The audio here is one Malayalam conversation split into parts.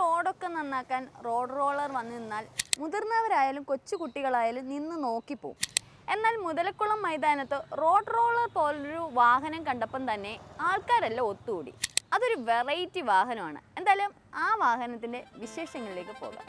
റോഡൊക്കെ നന്നാക്കാൻ റോഡ് റോളർ വന്നു നിന്നാൽ മുതിർന്നവരായാലും കൊച്ചു കുട്ടികളായാലും നിന്ന് നോക്കിപ്പോവും എന്നാൽ മുതലക്കുളം മൈതാനത്ത് റോഡ് റോളർ പോലൊരു വാഹനം കണ്ടപ്പം തന്നെ ആൾക്കാരെല്ലാം ഒത്തുകൂടി. അതൊരു വെറൈറ്റി വാഹനമാണ്. എന്തായാലും ആ വാഹനത്തിന്റെ വിശേഷങ്ങളിലേക്ക് പോകാം.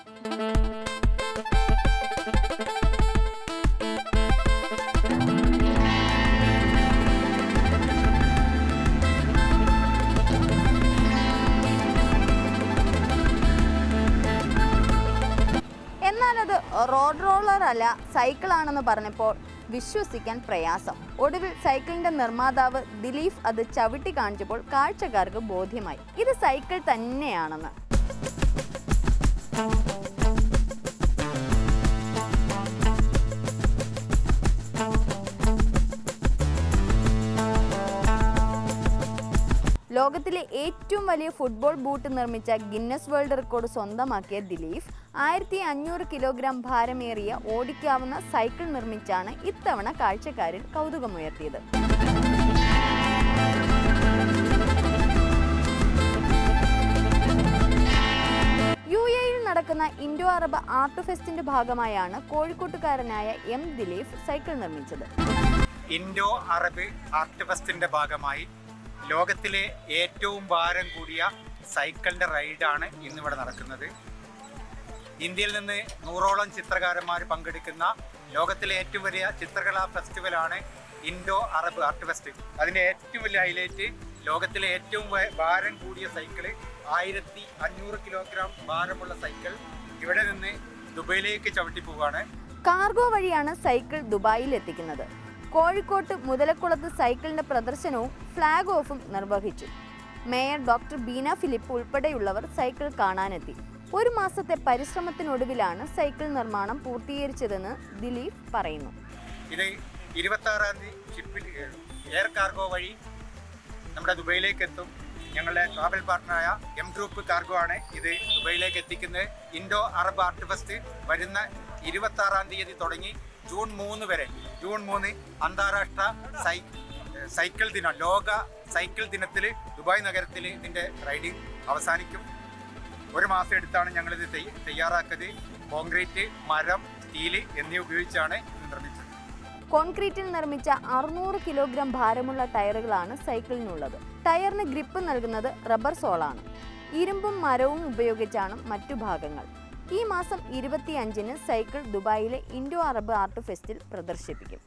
റോഡ് റോളർ അല്ല സൈക്കിളാണെന്ന് പറഞ്ഞപ്പോൾ വിശ്വസിക്കാൻ പ്രയാസം. ഒടുവിൽ സൈക്കിളിന്റെ നിർമ്മാതാവ് ദിലീപ് അത് ചവിട്ടി കാണിച്ചപ്പോൾ കാഴ്ചക്കാർക്ക് ബോധ്യമായി. ഇത് സൈക്കിൾ തന്നെയാണെന്ന്. ലോകത്തിലെ ഏറ്റവും വലിയ ഫുട്ബോൾ ബൂട്ട് നിർമ്മിച്ച ഗിന്നസ് വേൾഡ് റെക്കോർഡ് സ്വന്തമാക്കിയ ദിലീഫ് ആയിരത്തി അഞ്ഞൂറ് കിലോഗ്രാം ഭാരമേറിയ ഓടിക്കാവുന്ന സൈക്കിൾ നിർമ്മിച്ചാണ് ഇത്തവണ കാഴ്ചക്കാരിൽ കൗതുകമുയർത്തിയത്. യു എയിൽ നടക്കുന്ന ഇൻഡോ അറബ് ആർട്ട് ഫെസ്റ്റിന്റെ ഭാഗമായാണ് കോഴിക്കോട്ടുകാരനായ എം ദിലീഫ് സൈക്കിൾ നിർമ്മിച്ചത്. ഇൻഡോ അറബ് ആർട്ട് ഫെസ്റ്റിന്റെ ഭാഗമായി ലോകത്തിലെ ഏറ്റവും ഭാരം കൂടിയ സൈക്കിളിന്റെ റൈഡാണ് ഇന്നിവിടെ നടക്കുന്നത്. ഇന്ത്യയിൽ നിന്ന് നൂറോളം ചിത്രകാരന്മാർ പങ്കെടുക്കുന്ന ലോകത്തിലെ ഏറ്റവും വലിയ ചിത്രകലാ ഫെസ്റ്റിവലാണ് ഇൻഡോ അറബ് ആർട്ട് ഫെസ്റ്റിവൽ അതിന്റെ ഏറ്റവും വലിയ ഹൈലൈറ്റ് ലോകത്തിലെ ഏറ്റവും ഭാരം കൂടിയ സൈക്കിൾ ആയിരത്തി അഞ്ഞൂറ് കിലോഗ്രാം ഭാരമുള്ള സൈക്കിൾ ഇവിടെ നിന്ന് ദുബൈയിലേക്ക് ചവിട്ടി പോവുകയാണ്. കാർഗോ വഴിയാണ് സൈക്കിൾ ദുബായിൽ എത്തിക്കുന്നത്. കോഴിക്കോട്ട് മുതലക്കുളത്ത് സൈക്കിളിന്റെ പ്രദർശനവും ഫ്ളാഗ് ഓഫും നിർവഹിച്ചു. മേയർ ഡോക്ടർ ബീന ഫിലിപ്പ് ഉൾപ്പെടെയുള്ളവർ സൈക്കിൾ കാണാനെത്തി. ഒരു മാസത്തെ പരിശ്രമത്തിനൊടുവിലാണ് സൈക്കിൾ നിർമ്മാണം പൂർത്തീകരിച്ചതെന്ന് ദിലീപ് പറയുന്നു. ഇത് ഇരുപത്താറാം തീയതി എയർ കാർഗോ വഴി നമ്മുടെ ദുബൈയിലേക്ക് എത്തും ഞങ്ങളുടെ ട്രാവൽ പാർട്ട്ണറായ എം ഗ്രൂപ്പ് കാർഗോ ആണ് ഇത് ദുബൈയിലേക്ക് എത്തിക്കുന്നത്. ഇൻഡോ അറബ് ആർട്ട് ഫെസ്റ്റ് വരുന്ന ഇരുപത്തി ആറാം തീയതി തുടങ്ങി ജൂൺ മൂന്ന് വരെ. ജൂൺ മൂന്ന് അന്താരാഷ്ട്ര സൈ സൈക്കിൾ ദിനം ലോക സൈക്കിൾ ദിനത്തിൽ ദുബായ് നഗരത്തിൽ ഇതിന്റെ റൈഡിംഗ് അവസാനിക്കും. ഒരു മാസം എടുത്താണ് ഞങ്ങളിത് തയ്യ- തയ്യാറാക്കിയത്. കോൺക്രീറ്റ് മരം സ്റ്റീൽ എന്നിവ ഉപയോഗിച്ചാണ് നിർമ്മിച്ചത്. കോൺക്രീറ്റിൽ നിർമ്മിച്ച അറുന്നൂറ് കിലോഗ്രാം ഭാരമുള്ള ടയറുകളാണ് സൈക്കിളിനുള്ളത്. ടയറിന് ഗ്രിപ്പ് നൽകുന്നത് റബ്ബർ സോളാണ്. ഇരുമ്പും മരവും ഉപയോഗിച്ചാണ് മറ്റു ഭാഗങ്ങൾ. ഈ മാസം ഇരുപത്തിയഞ്ചിന് സൈക്കിൾ ദുബായിലെ ഇൻഡോ അറബ് ആർട്ട് ഫെസ്റ്റിൽ പ്രദർശിപ്പിക്കും.